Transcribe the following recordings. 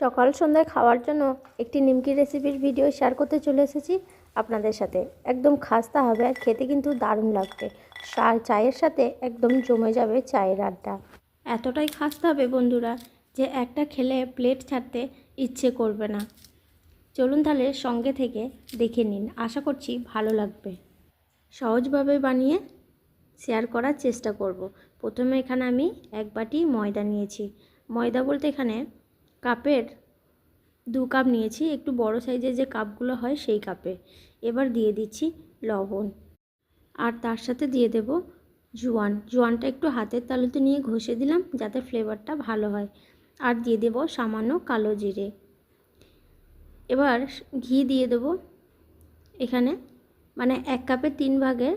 সকাল সন্ধ্যায় খাওয়ার জন্য একটি নিমকি রেসিপির ভিডিও শেয়ার করতে চলে এসেছি আপনাদের সাথে। একদম খাস্তা হবে আর খেতে কিন্তু দারুণ লাগবে। চায়ের সাথে একদম জমে যাবে চায়ের আড্ডা। এতটাই খাস্তা হবে বন্ধুরা যে একটা খেলে প্লেট ছাড়তে ইচ্ছে করবে না। চলুন তাহলে সঙ্গে থেকে দেখে নিন। আশা করছি ভালো লাগবে। সহজভাবে বানিয়ে শেয়ার করার চেষ্টা করব। প্রথমে এখানে আমি এক বাটি ময়দা নিয়েছি। ময়দা বলতে এখানে কাপের দু কাপ নিয়েছি, একটু বড় সাইজের যে কাপগুলো হয় সেই কাপে। এবার দিয়ে দিচ্ছি লবণ। আর তার সাথে দিয়ে দেব জোয়ান। জোয়ানটা একটু হাতের তালুতে নিয়ে ঘষে দিলাম যাতে ফ্লেভারটা ভালো হয়। আর দিয়ে দেব সামান্য কালো জিরে। এবার ঘি দিয়ে দেব। এখানে মানে এক কাপের তিন ভাগের,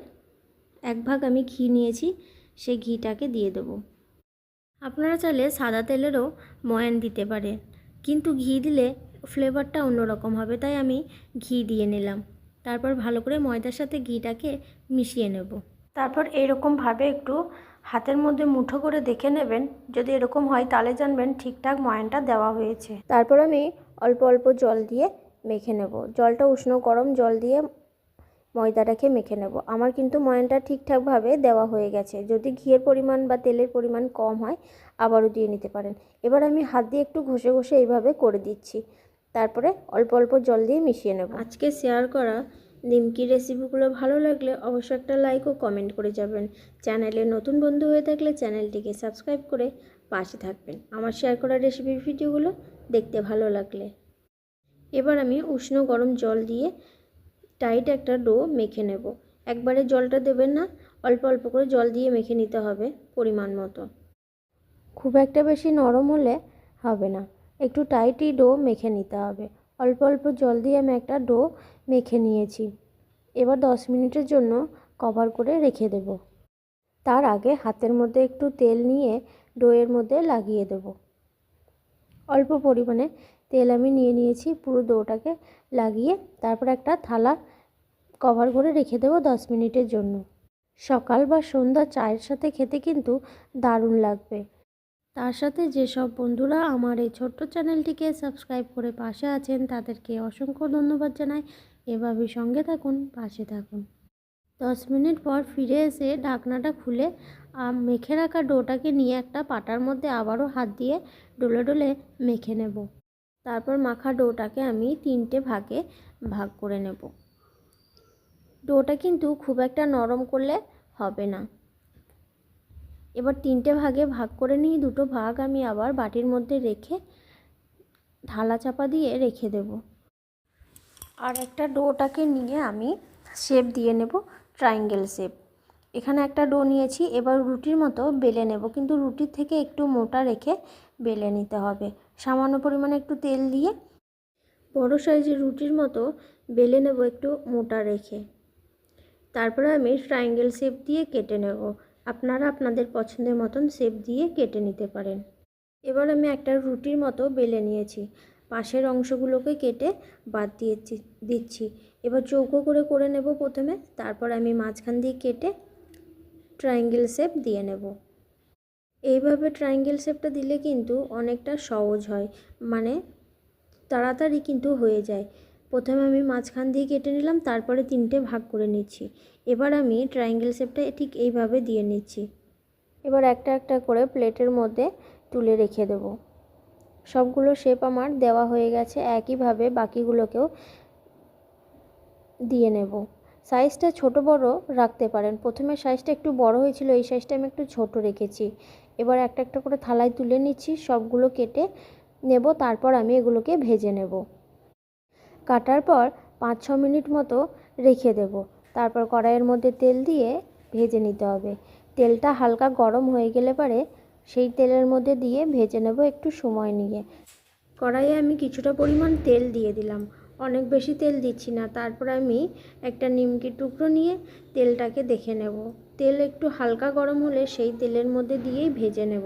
এক ভাগ আমি ঘি নিয়েছি, সেই ঘিটাকে দিয়ে দেবো। আপনারা চাইলে সাদা তেলেরও ময়ান দিতে পারেন। কিন্তু ঘি দিলে ফ্লেভারটা অন্যরকম হবে, তাই আমি ঘি দিয়ে নিলাম। তারপর ভালো করে ময়দার সাথে ঘিটাকে মিশিয়ে নেব। তারপর এইরকমভাবে একটু হাতের মধ্যে মুঠো করে দেখে নেবেন। যদি এরকম হয়, তাহলে জানবেন ঠিকঠাক ময়ানটা দেওয়া হয়েছে। তারপর আমি অল্প অল্প জল দিয়ে মেখে নেব। জলটা উষ্ণ গরম জল দিয়ে ময়দাটাকে মেখে নেব। আমার কিন্তু ময়নটা ঠিকঠাকভাবে দেওয়া হয়ে গেছে। যদি ঘিয়ের পরিমাণ বা তেলের পরিমাণ কম হয়, আবারও দিয়ে নিতে পারেন। এবার আমি হাত দিয়ে একটু ঘষে ঘষে এইভাবে করে দিচ্ছি। তারপরে অল্প অল্প জল দিয়ে মিশিয়ে নেব। আজকে শেয়ার করা নিমকি রেসিপিগুলো ভালো লাগলে অবশ্যই একটা লাইক ও কমেন্ট করে যাবেন। চ্যানেলে নতুন বন্ধু হয়ে থাকলে চ্যানেলটিকে সাবস্ক্রাইব করে পাশে থাকবেন। আমার শেয়ার করা রেসিপির ভিডিওগুলো দেখতে ভালো লাগলে। এবার আমি উষ্ণ গরম জল দিয়ে টাইট একটা ডো মেখে নেব। একবারে জলটা দেবেন না, অল্প অল্প করে জল দিয়ে মেখে নিতে হবে পরিমাণ মতো। খুব একটা বেশি নরম হলে হবে না। একটু টাইটই ডো মেখে নিতে হবে। অল্প অল্প জল দিয়ে আমি একটা ডো মেখে নিয়েছি। এবার দশ মিনিটের জন্য কভার করে রেখে দেব। তার আগে হাতের মধ্যে একটু তেল নিয়ে ডোয়ের মধ্যে লাগিয়ে দেব। অল্প পরিমাণে তেল আমি নিয়ে নিয়েছি, পুরো ডোটাকে লাগিয়ে তারপর একটা থালা কভার করে রেখে দেবো দশ মিনিটের জন্য। সকাল বা সন্ধ্যা চায়ের সাথে খেতে কিন্তু দারুণ লাগবে। তার সাথে যেসব বন্ধুরা আমার এই ছোট্ট চ্যানেলটিকে সাবস্ক্রাইব করে পাশে আছেন, তাদেরকে অসংখ্য ধন্যবাদ জানাই। এভাবে সঙ্গে থাকুন, পাশে থাকুন। দশ মিনিট পর ফিরে এসে ঢাকনাটা খুলে মেখে রাখা ডোটাকে নিয়ে একটা পাটার মধ্যে আবারও হাত দিয়ে ডলে ডলে মেখে নেব। তারপর মাখা ডোটাকে আমি তিনটে ভাগে ভাগ করে নেব। ডোটা কিন্তু খুব একটা নরম করলে হবে না। এবার তিনটে ভাগে ভাগ করে নিয়ে দুটো ভাগ আমি আবার বাটির মধ্যে রেখে ঢালা চাপা দিয়ে রেখে দেব। আর একটা ডোটাকে নিয়ে আমি শেপ দিয়ে নেব, ট্রায়াঙ্গেল শেপ। এখানে একটা ডো নিয়েছি, এবার রুটির মতো বেলে নেব, কিন্তু রুটির থেকে একটু মোটা রেখে বেলে নিতে হবে। সামান্য পরিমাণে একটু তেল দিয়ে বড় সাইজের রুটির মতো বেলে নেব একটু মোটা রেখে। তারপরে আমি ট্রায়াঙ্গেল শেপ দিয়ে কেটে নেব। আপনারা আপনাদের পছন্দের মতন শেপ দিয়ে কেটে নিতে পারেন। এবার আমি একটা রুটির মতো বেলে নিয়েছি। পাশের অংশগুলোকে কেটে বাদ দিয়েছি, দিচ্ছি। এবার চৌকো করে করে নেব প্রথমে। তারপর আমি মাঝখান দিয়ে কেটে ট্রায়াঙ্গেল শেপ দিয়ে নেব। এইভাবে ট্রায়াঙ্গেল শেপটা দিলে কিন্তু অনেকটা সহজ হয়। মানে তাড়াতাড়ি কিন্তু হয়ে যায়। প্রথমে আমি মাঝখান দিয়ে কেটে নিলাম, তারপরে তিনটে ভাগ করে নিচ্ছি। এবার আমি ট্রায়াঙ্গেল শেপটা ঠিক এইভাবে দিয়ে নিচ্ছি। এবার একটা একটা করে প্লেটের মধ্যে তুলে রেখে দেব। সবগুলো শেপ আমার দেওয়া হয়ে গেছে, একইভাবে বাকিগুলোকেও দিয়ে নেব। সাইজটা ছোট বড় রাখতে পারেন। প্রথমে সাইজটা একটু বড় হয়েছিল, এই সাইজটা আমি একটু ছোট রেখেছি। এবার একটা একটা করে থালায় তুলে নিচ্ছি, সবগুলো কেটে নেব, তারপর আমি এগুলোকে ভেজে নেব। কাটার পর পাঁচ ছ মিনিট মতো রেখে দেব। তারপর কড়াইয়ের মধ্যে তেল দিয়ে ভেজে নিতে হবে। তেলটা হালকা গরম হয়ে গেলে পরে সেই তেলের মধ্যে দিয়ে ভেজে নেব একটু সময় নিয়ে। কড়াইয়ে আমি কিছুটা পরিমাণ তেল দিয়ে দিলাম। অনেক বেশি তেল দিচ্ছি না। তারপর আমি একটা নিমকির টুকরো নিয়ে তেলটাকে দেখে নেব। তেল একটু হালকা গরম হলে সেই তেলের মধ্যে দিয়েই ভেজে নেব,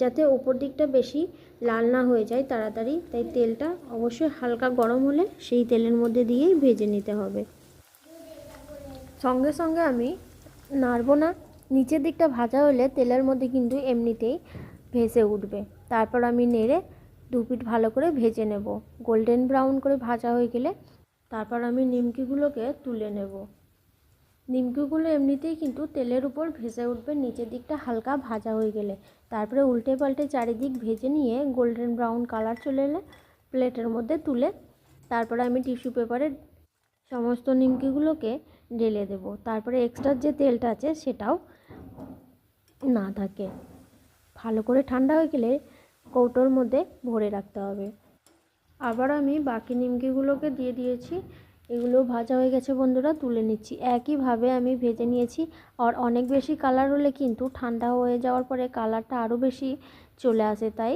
যাতে ওপর দিকটা বেশি লাল না হয়ে যায় তাড়াতাড়ি, তাই তেলটা অবশ্যই হালকা গরম হলে সেই তেলের মধ্যে দিয়েই ভেজে নিতে হবে। সঙ্গে সঙ্গে আমি নাড়বো না, নিচের দিকটা ভাজা হলে তেলের মধ্যে কিন্তু এমনিতেই ভেসে উঠবে। তারপর আমি নেড়ে দু পিঠ ভালো করে ভেজে নেব। গোল্ডেন ব্রাউন করে ভাজা হয়ে গেলে তারপর আমি নিমকিগুলোকে তুলে নেব। নিমকিগুলো এমনিতেই কিন্তু তেলের উপর ভেসে উঠবে, নিচের দিকটা হালকা ভাজা হয়ে গেলে। তারপরে উল্টে পাল্টে চারিদিক ভেজে নিয়ে গোল্ডেন ব্রাউন কালার চলে এলে প্লেটের মধ্যে তুলে তারপরে আমি টিস্যু পেপারে সমস্ত নিমকিগুলোকে ঢেলে দেব। তারপরে এক্সট্রা যে তেলটা আছে সেটাও না থাকে। ভালো করে ঠান্ডা হয়ে গেলে কৌটোর মধ্যে ভরে রাখতে হবে। আবার আমি বাকি নিমকিগুলোকে দিয়ে দিয়েছি। এগুলো ভাজা হয়ে গেছে বন্ধুরা, তুলে নিচ্ছি। একইভাবে আমি ভেজে নিয়েছি, আর অনেক বেশি কালার হলে কিন্তু ঠান্ডা হয়ে যাওয়ার পরে কালারটা আরও বেশি চলে আসে, তাই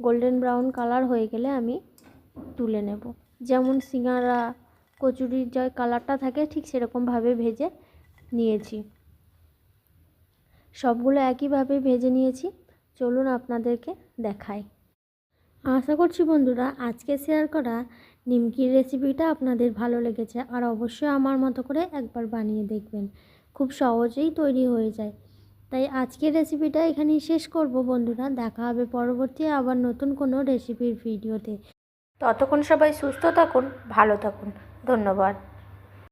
গোল্ডেন ব্রাউন কালার হয়ে গেলে আমি তুলে নেব। যেমন সিঙ্গারা, কচুরির যে কালারটা থাকে, ঠিক সেরকমভাবে ভেজে নিয়েছি। সবগুলো একইভাবে ভেজে নিয়েছি, চলুন আপনাদেরকে দেখাই। আশা করছি বন্ধুরা, আজকে শেয়ার করা নিমকির রেসিপিটা আপনাদের ভালো লেগেছে, আর অবশ্যই আমার মতো করে একবার বানিয়ে দেখবেন। খুব সহজেই তৈরি হয়ে যায়। তাই আজকের রেসিপিটা এখানেই শেষ করব বন্ধুরা, দেখা হবে পরবর্তী আবার নতুন কোনো রেসিপির ভিডিওতে ততক্ষণ সবাই সুস্থ থাকুন, ভালো থাকুন। ধন্যবাদ।